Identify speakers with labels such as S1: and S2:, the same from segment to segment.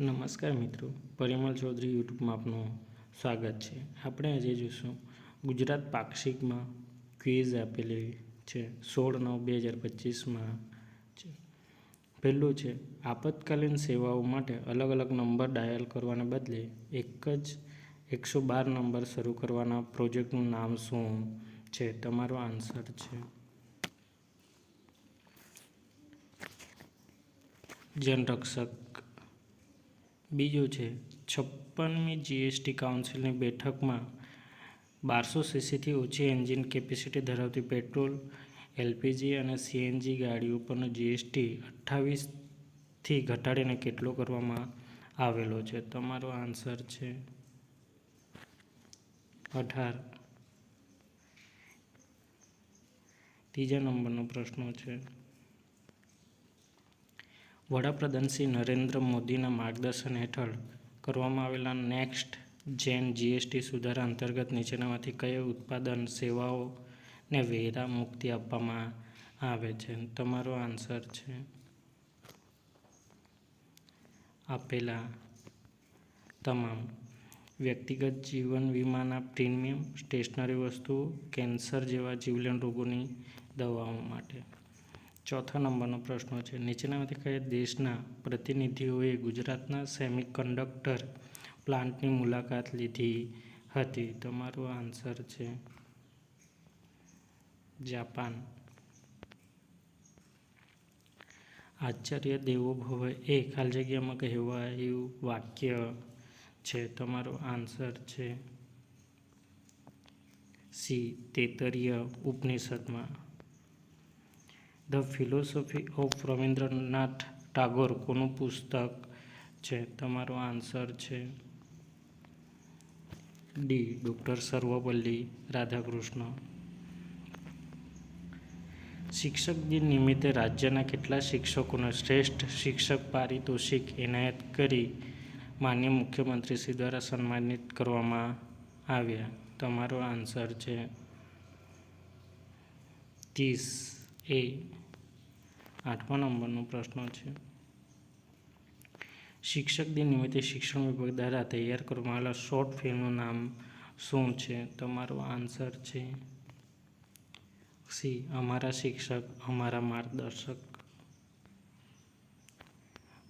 S1: નમસ્કાર મિત્રો, પરિમલ ચૌધરી યુટ્યુબમાં આપનું સ્વાગત છે. આપણે આજે જોઈશું ગુજરાત પાક્ષિકમાં ક્વિઝ આપેલી છે, સોળ નવ બે હજાર પચીસમાં છે. પહેલું છે, આપતકાલીન સેવાઓ માટે અલગ અલગ નંબર ડાયલ કરવાને બદલે એક જ એકસો બાર નંબર શરૂ કરવાના પ્રોજેક્ટનું નામ શું છે? તમારો આન્સર છે. જનરક્ષક બીજું છે, છપ્પનમી જીએસટી કાઉન્સિલની બેઠકમાં બારસો સીસીથી ઓછી એન્જિન કેપેસિટી ધરાવતી પેટ્રોલ, એલપીજી અને સીએનજી ગાડીઓ પરનો જીએસટી અઠ્ઠાવીસથી ઘટાડીને કેટલો કરવામાં આવેલો છે? તમારો આન્સર છે અઢાર. ત્રીજા નંબરનો પ્રશ્ન છે વડાપ્રધાન શ્રી નરેન્દ્ર મોદીના માર્ગદર્શન હેઠળ કરવામાં આવેલા નેક્સ્ટ જેન જીએસટી સુધારા અંતર્ગત નીચેનામાંથી કયા ઉત્પાદન સેવાઓને વેરા મુક્તિ આપવામાં આવે છે? તમારો આન્સર છે આપેલા તમામ. વ્યક્તિગત જીવન વીમાના પ્રીમિયમ સ્ટેશનરી વસ્તુઓ, કેન્સર જેવા જીવલેણ રોગોની દવાઓ માટે. ચોથા નંબરનો પ્રશ્ન છે. નીચેનામાંથી કયા દેશના પ્રતિનિધિઓએ ગુજરાતના સેમિકન્ડક્ટર પ્લાન્ટની મુલાકાત લીધી હતી? તમારો આન્સર છે જાપાન. આચાર્ય દેવો ભવ એ ખાલી જગ્યામાં કહેવાયું વાક્ય છે. તમારો આન્સર છે C. તેતરીય ઉપનિષદમાં. The philosophy of Rabindranath Tagore કોનું પુસ્તક છે? તમારો આન્સર છે ડી ડૉક્ટર સર્વપલ્લી રાધાકૃષ્ણ. શિક્ષક દિન નિમિત્તે રાજ્યના કેટલા શિક્ષકોને શ્રેષ્ઠ શિક્ષક પારિતોષિક એનાયત કરી માન્ય મુખ્યમંત્રીશ્રી દ્વારા સન્માનિત કરવામાં આવ્યા. તમારો આન્સર છે. ત્રીસ, એ. આઠમા નંબરનો પ્રશ્ન છે. શિક્ષક દિન નિમિત્તે શિક્ષણ વિભાગ દ્વારા તૈયાર કરવામાં આવેલા શોર્ટ ફિલ્મનું નામ શું છે? તમારો આન્સર છે સી, અમારા શિક્ષક, અમારા માર્ગદર્શક.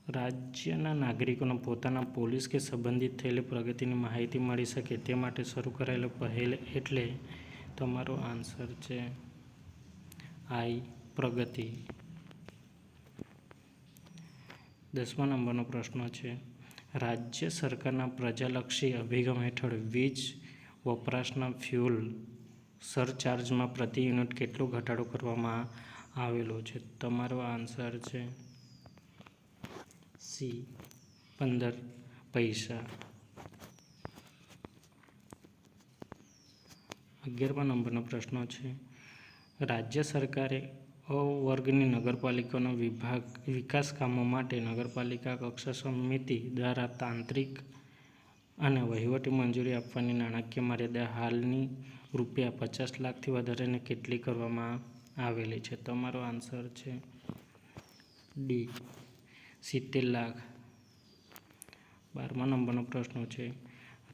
S1: રાજ્યના નાગરિકોને પોતાના પોલીસ કે સંબંધિત થયેલી પ્રગતિની માહિતી મળી શકે તે માટે શરૂ કરાયેલો પહેલ એટલે તમારો આન્સર છે આઈ, પ્રગતિ. દસમા નંબરનો પ્રશ્ન છે. રાજ્ય સરકારના પ્રજાલક્ષી અભિગમ હેઠળ વીજ વપરાશના ફ્યુલ સરચાર્જમાં પ્રતિ યુનિટ કેટલો ઘટાડો કરવામાં આવેલો છે? તમારો આન્સર છે સી, પંદર પૈસા. અગિયારમા નંબરનો પ્રશ્ન છે. રાજ્ય સરકારે વર્ગની નગરપાલિકાનો વિભાગ વિકાસ કામો માટે નગરપાલિકા કક્ષા સમિતિ દ્વારા તાંત્રિક અને વહીવટી મંજૂરી આપવાની નાણાકીય મર્યાદા હાલની રૂપિયા પચાસ લાખથી વધારેને કેટલી કરવામાં આવેલી છે? તમારો આન્સર છે ડી, સિત્તેર લાખ. બારમા નંબરનો પ્રશ્ન છે,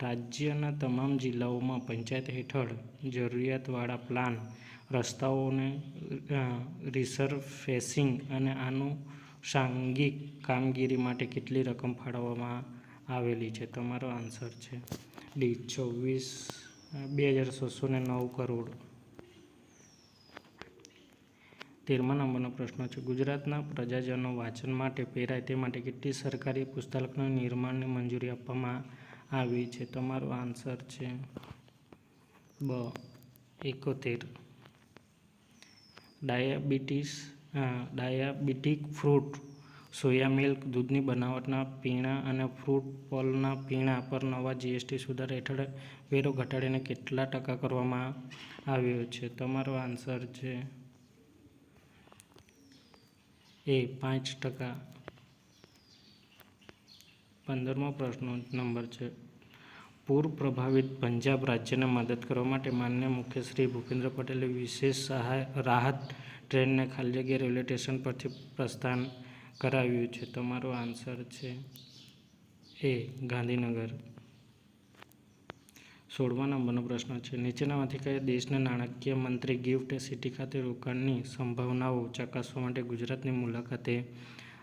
S1: રાજ્યના તમામ જિલ્લાઓમાં પંચાયત હેઠળ જરૂરિયાતવાળા પ્લાન રસ્તાઓને રિસરફેસિંગ અને આનુષાંગિક કામગીરી માટે કેટલી રકમ ફાળવવામાં આવેલી છે? તમારો આન્સર છે ડી ચોવીસ બે હજાર છસો ને નવ કરોડ. તેરમા નંબરનો પ્રશ્ન છે, ગુજરાતના પ્રજાજનો વાંચન માટે પ્રેરાય તે માટે કેટલી સરકારી પુસ્તકના નિર્માણની મંજૂરી આપવામાં આવી છે? તમારો આન્સર છે બ, એકોતેર. Diabetes diabetic fruit, soya milk, દૂધની બનાવટના પીણા અને ફ્રૂટ પોલના પીણા પર નવા જીએસટી સુધારા હેઠળ વેરો ઘટાડીને કેટલા ટકા કરવામાં આવ્યો છે? તમારો આન્સર છે એ પાંચ ટકા. પંદરમો પ્રશ્ન નંબર છે. પૂર પ્રભાવિત પંજાબ રાજ્યને મદદ કરવા માટે માન્ય મુખ્યશ્રી ભૂપેન્દ્ર પટેલે વિશેષ સહાય, રાહત ટ્રેનને ખાલી જગ્યા રેલવે સ્ટેશન પરથી પ્રસ્થાન કરાવ્યું છે. તમારો આન્સર છે એ, ગાંધીનગર. સોળમા નંબરનો પ્રશ્ન છે, નીચેનામાંથી કયા દેશના નાણાકીય મંત્રી ગિફ્ટ સિટી ખાતે રોકાણની સંભાવનાઓ ચકાસવા માટે ગુજરાતની મુલાકાતે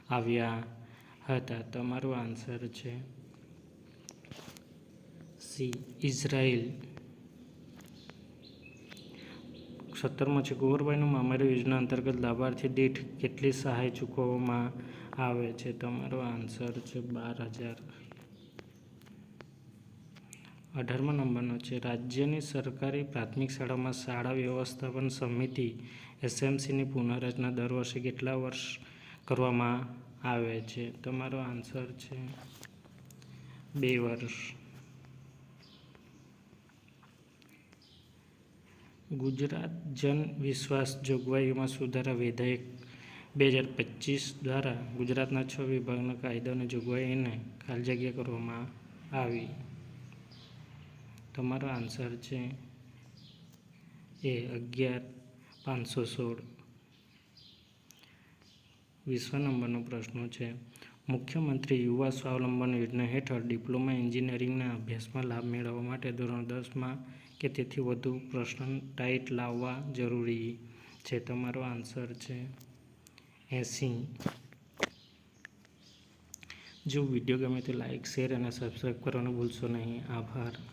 S1: આવ્યા હતા? તમારો આન્સર છે સી, ઇઝરાયલ. સત્તરમાં છે કુંવરબાઈનું મામારી યોજના અંતર્ગત લાભાર્થી દીઠ કેટલી સહાય ચૂકવવામાં આવે છે? તમારો આન્સર છે, બાર હજાર. અઢારમા નંબરનો છે, રાજ્યની સરકારી પ્રાથમિક શાળામાં શાળા વ્યવસ્થાપન સમિતિ એસએમસીની પુનઃરચના દર વર્ષે કેટલા વર્ષ કરવામાં આવે છે? તમારો આન્સર છે, બે વર્ષ. ગુજરાત જન વિશ્વાસ જોગવાઈઓમાં સુધારા વિધેયક બે હજાર પચીસ દ્વારા ગુજરાતના છ વિભાગના કાયદાની જોગવાઈને ખાલી જગ્યા કરવામાં આવી. તમારો આન્સર છે એ અગિયાર પાંચસો સોળ. વિશ્વ નંબરનો પ્રશ્ન છે, મુખ્યમંત્રી યુવા સ્વાવલંબન યોજના હેઠળ ડિપ્લોમા એન્જિનિયરિંગના અભ્યાસમાં લાભ મેળવવા માટે ધોરણ દસમાં કે તેથી વધુ પ્રશ્ન ટાઈટ લાવવા જરૂરી છે? તમારો આન્સર છે એંસી. જો વીડિયો ગમે તો લાઈક, શેર અને સબસ્ક્રાઈબ કરવાનું ભૂલશો નહીં. આભાર.